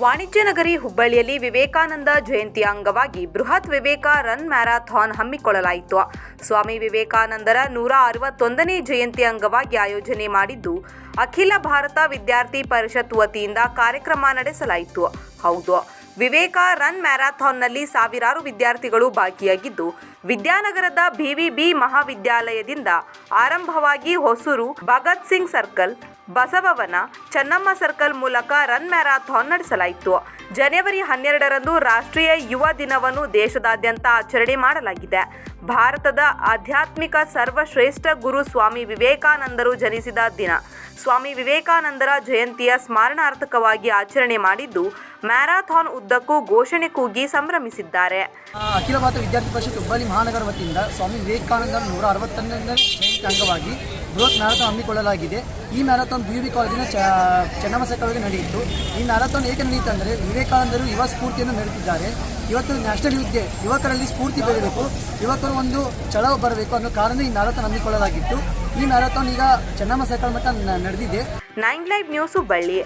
ವಾಣಿಜ್ಯ ನಗರಿ ಹುಬ್ಬಳ್ಳಿಯಲ್ಲಿ ವಿವೇಕಾನಂದ ಜಯಂತಿ ಅಂಗವಾಗಿ ಬೃಹತ್ ವಿವೇಕ ರನ್ ಮ್ಯಾರಾಥಾನ್ ಹಮ್ಮಿಕೊಳ್ಳಲಾಯಿತು. ಸ್ವಾಮಿ ವಿವೇಕಾನಂದರ ನೂರ ಅರವತ್ತೊಂದನೇ ಜಯಂತಿ ಅಂಗವಾಗಿ ಆಯೋಜನೆ ಮಾಡಿದ್ದು, ಅಖಿಲ ಭಾರತ ವಿದ್ಯಾರ್ಥಿ ಪರಿಷತ್ ವತಿಯಿಂದ ಕಾರ್ಯಕ್ರಮ ನಡೆಸಲಾಯಿತು. ಹೌದು, ವಿವೇಕ ರನ್ ಮ್ಯಾರಾಥಾನ್ನಲ್ಲಿ ಸಾವಿರಾರು ವಿದ್ಯಾರ್ಥಿಗಳು ಭಾಗಿಯಾಗಿದ್ದು, ವಿದ್ಯಾನಗರದ ಬಿವಿಬಿ ಮಹಾವಿದ್ಯಾಲಯದಿಂದ ಆರಂಭವಾಗಿ ಹೊಸೂರು ಭಗತ್ ಸಿಂಗ್ ಸರ್ಕಲ್ ಬಸವವನ ಚೆನ್ನಮ್ಮ ಸರ್ಕಲ್ ಮೂಲಕ ರನ್ ಮ್ಯಾರಾಥಾನ್ ನಡೆಸಲಾಯಿತು. ಜನವರಿ ಹನ್ನೆರಡರಂದು ರಾಷ್ಟ್ರೀಯ ಯುವ ದಿನವನ್ನು ದೇಶದಾದ್ಯಂತ ಆಚರಣೆ ಮಾಡಲಾಗಿದೆ. ಭಾರತದ ಆಧ್ಯಾತ್ಮಿಕ ಸರ್ವಶ್ರೇಷ್ಠ ಗುರು ಸ್ವಾಮಿ ವಿವೇಕಾನಂದರು ಜನಿಸಿದ ದಿನ. ಸ್ವಾಮಿ ವಿವೇಕಾನಂದರ ಜಯಂತಿಯ ಸ್ಮರಣಾರ್ಥಕವಾಗಿ ಆಚರಣೆ ಮಾಡಿದ್ದು, ಮ್ಯಾರಾಥಾನ್ ಉದ್ದಕ್ಕೂ ಘೋಷಣೆ ಕೂಗಿ ಸಂಭ್ರಮಿಸಿದ್ದಾರೆ. ಅಖಿಲ ಭಾರತ ವಿದ್ಯಾರ್ಥಿ ಪರಿಷತ್ ಹುಬ್ಬಳ್ಳಿ ಮಹಾನಗರ ವತಿಯಿಂದ ಸ್ವಾಮಿ ವಿವೇಕಾನಂದರ ನೂರ ಅರವತ್ತೊಂದನೇ ಅಂಗವಾಗಿ ಬೃಹತ್ ಮ್ಯಾರಥಾನ್ ಹಮ್ಮಿಕೊಳ್ಳಲಾಗಿದೆ. ಈ ಮ್ಯಾರಥಾನ್ ಬಿ ಬಿ ಕಾಲೇಜಿನ ಚ ಚೆನ್ನಮ್ಮ ಸರ್ಕಲ್ಗೆ ನಡೆಯಿತು. ಈ ಮ್ಯಾರಥಾನ್ ಏಕೆ ನಡೆಯಿತು ಅಂದರೆ, ವಿವೇಕಾನಂದರು ಯುವ ಸ್ಫೂರ್ತಿಯನ್ನು ನೀಡುತ್ತಿದ್ದಾರೆ ಇವತ್ತು ನ್ಯಾಷನಲ್ ಡೇ ಯುವಕರಲ್ಲಿ ಸ್ಫೂರ್ತಿ ಬೆಳೆಯಬೇಕು. ಯುವಕರು ಒಂದು ಚಳವ ಬರಬೇಕು ಅನ್ನೋ ಕಾರಣ ಈ ಮ್ಯಾರಥಾನ್ ಹಮ್ಮಿಕೊಳ್ಳಲಾಗಿತ್ತು. ಈ ಮ್ಯಾರಥಾನ್ ಈಗ ಚೆನ್ನಮ್ಮ ಸರ್ಕಲ್ ಮಟ್ಟ ನಡೆದಿದೆ. Nine live news Hubballi